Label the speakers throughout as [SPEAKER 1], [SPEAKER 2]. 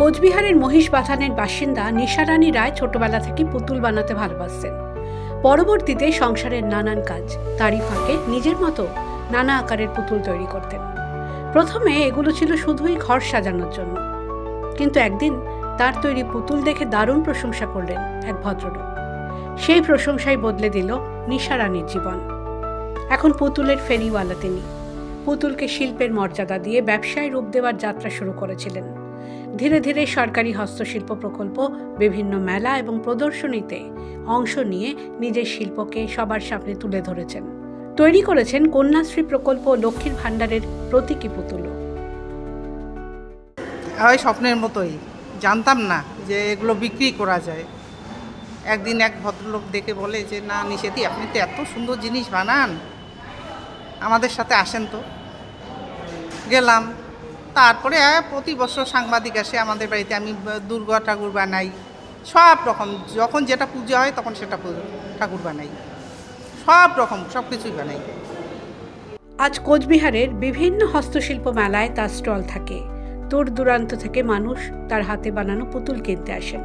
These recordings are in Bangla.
[SPEAKER 1] কোচবিহারের মহিষ বাথানের বাসিন্দা নিশারানী রায় ছোটবেলা থেকে পুতুল বানাতে ভালোবাসতেন পরবর্তীতে সংসারের নানান কাজ, তারই ফাঁকে নিজের মতো নানা আকারের পুতুল তৈরি করতেন। প্রথমে এগুলো ছিল শুধুই ঘর সাজানোর জন্য। কিন্তু একদিন তার তৈরি পুতুল দেখে দারুণ প্রশংসা করলেন এক ভদ্রলোক। সেই প্রশংসাই বদলে দিল নিশারানীর জীবন। এখন পুতুলের ফেরিওয়ালা তিনি। পুতুলকে শিল্পের মর্যাদা দিয়ে ব্যবসায় রূপ দেওয়ার যাত্রা শুরু করেছিলেন। ধীরে ধীরে সরকারি হস্তশিল্প প্রকল্প, বিভিন্ন মেলা এবং প্রদর্শনীতে অংশ নিয়ে নিজের শিল্পকে সবার সামনে তুলে ধরেছেন। তৈরি করেছেন কন্যাশ্রী প্রকল্প লক্ষ্মীর ভাণ্ডারের প্রতীকী পুতুলও
[SPEAKER 2] ওই স্বপ্নের মতোই। জানতাম না যে এগুলো বিক্রি করা যায়। একদিন এক ভদ্রলোক দেখে বলে যে, না নিষেধি আপনি তো এত সুন্দর জিনিস বানান। আমাদের সাথে আসেন তো। গেলাম। তারপরে প্রতি বছর সাংবাদিক আসে আমাদের বাড়িতে, আমি দুর্গা ঠাকুর বানাই। সব রকম, যখন যেটা পুজো হয় তখন সেটা ঠাকুর বানাই। সব রকম, সব কিছুই বানাই।
[SPEAKER 1] আজ কোচবিহারের বিভিন্ন হস্তশিল্প মেলায় তার স্টল থাকে। দূর দূরান্ত থেকে মানুষ তার হাতে বানানো পুতুল কিনতে আসেন।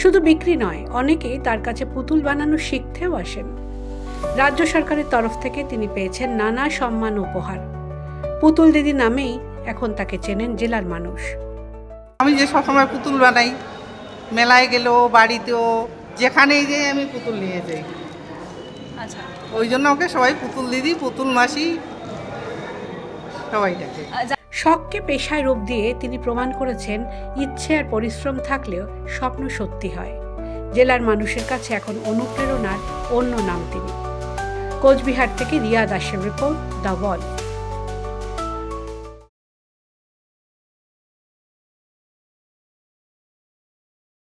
[SPEAKER 1] শুধু বিক্রি নয়, অনেকেই তার কাছে পুতুল বানানো শিখতেও আসেন। রাজ্য সরকারের তরফ থেকে তিনি পেয়েছেন নানা সম্মান উপহার। পুতুল দিদি নামেই এখন তাকে চেনেন জেলার মানুষ।
[SPEAKER 2] আমি যে সবসময় পুতুল বানাই মেলায় গেলেও বাড়িতেও যেখানেই যাই আমি পুতুল নিয়ে যাই।
[SPEAKER 3] আচ্ছা।
[SPEAKER 2] ওই জন্য ওকে সবাই পুতুল দিদি পুতুল মাসি সবাই ডাকে।
[SPEAKER 1] শখকে পেশায় রূপ দিয়ে তিনি প্রমাণ করেছেন ইচ্ছে আর পরিশ্রম থাকলেও স্বপ্ন সত্যি হয়। জেলার মানুষের কাছে এখন অনুপ্রেরণার অন্য নাম তিনি। কোচবিহার থেকে রিয়া দাসের রিপোর্ট দ্য ওয়াল।